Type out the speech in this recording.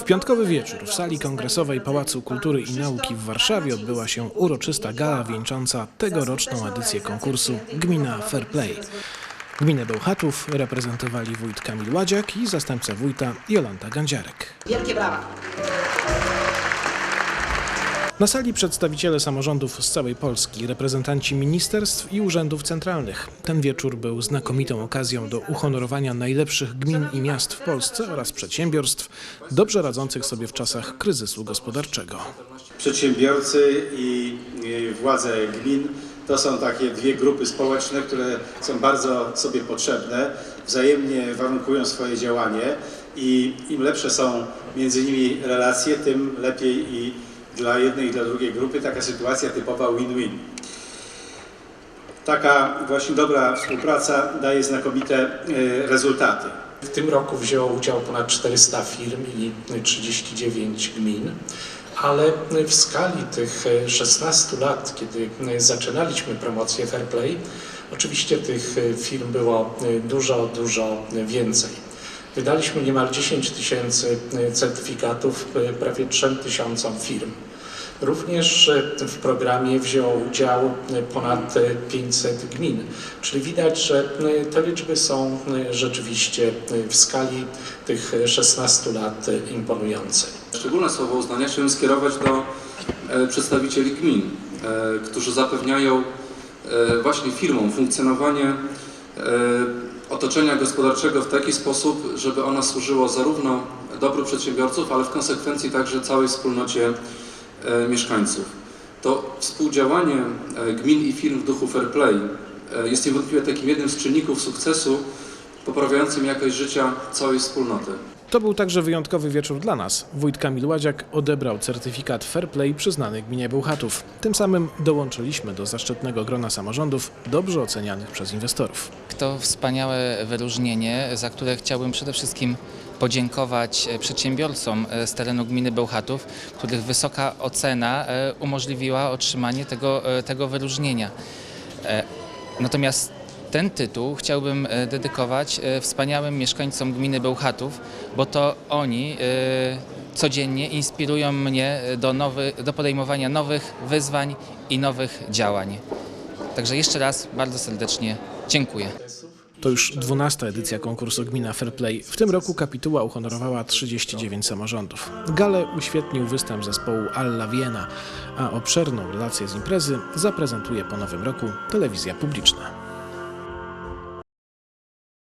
W piątkowy wieczór w sali kongresowej Pałacu Kultury i Nauki w Warszawie odbyła się uroczysta gala wieńcząca tegoroczną edycję konkursu Gmina Fair Play. Gminę Bełchatów reprezentowali wójt Kamil Ładziak i zastępca wójta Jolanta Gandziarek. Wielkie brawa. Na sali przedstawiciele samorządów z całej Polski, reprezentanci ministerstw i urzędów centralnych. Ten wieczór był znakomitą okazją do uhonorowania najlepszych gmin i miast w Polsce oraz przedsiębiorstw dobrze radzących sobie w czasach kryzysu gospodarczego. Przedsiębiorcy i władze gmin to są takie dwie grupy społeczne, które są bardzo sobie potrzebne, wzajemnie warunkują swoje działanie i im lepsze są między nimi relacje, tym lepiej i dla jednej i dla drugiej grupy taka sytuacja typowa win-win. Taka właśnie dobra współpraca daje znakomite e, rezultaty. W tym roku wzięło udział ponad 400 firm i 39 gmin, ale w skali tych 16 lat, kiedy zaczynaliśmy promocję Fair Play, oczywiście tych firm było dużo, dużo więcej. Wydaliśmy niemal 10 tysięcy certyfikatów prawie 3 tysiącom firm. Również w programie wzięło udział ponad 500 gmin, czyli widać, że te liczby są rzeczywiście w skali tych 16 lat imponujące. Szczególne słowo uznania chciałbym skierować do e, przedstawicieli gmin, e, którzy zapewniają e, właśnie firmom funkcjonowanie e, otoczenia gospodarczego w taki sposób, żeby ono służyło zarówno dobru przedsiębiorców, ale w konsekwencji także całej wspólnocie e, mieszkańców. To współdziałanie e, gmin i firm w duchu fair play e, jest niewątpliwie takim jednym z czynników sukcesu poprawiającym jakość życia całej wspólnoty. To był także wyjątkowy wieczór dla nas. Wójt Kamil Ładziak odebrał certyfikat Fair Play przyznany gminie Bełchatów. Tym samym dołączyliśmy do zaszczytnego grona samorządów dobrze ocenianych przez inwestorów. To wspaniałe wyróżnienie, za które chciałbym przede wszystkim podziękować e, przedsiębiorcom e, z terenu gminy Bełchatów, których wysoka ocena e, umożliwiła otrzymanie tego, tego wyróżnienia. Natomiast ten tytuł chciałbym e, dedykować e, wspaniałym mieszkańcom gminy Bełchatów, bo to oni e, codziennie inspirują mnie do, nowy, do podejmowania nowych wyzwań i nowych działań. Także jeszcze raz bardzo serdecznie dziękuję. To już 12 edycja konkursu Gmina Fair Play. W tym roku kapituła uhonorowała 39 samorządów. Galę uświetnił występ zespołu Alla Viena, a obszerną relację z imprezy zaprezentuje po nowym roku telewizja publiczna.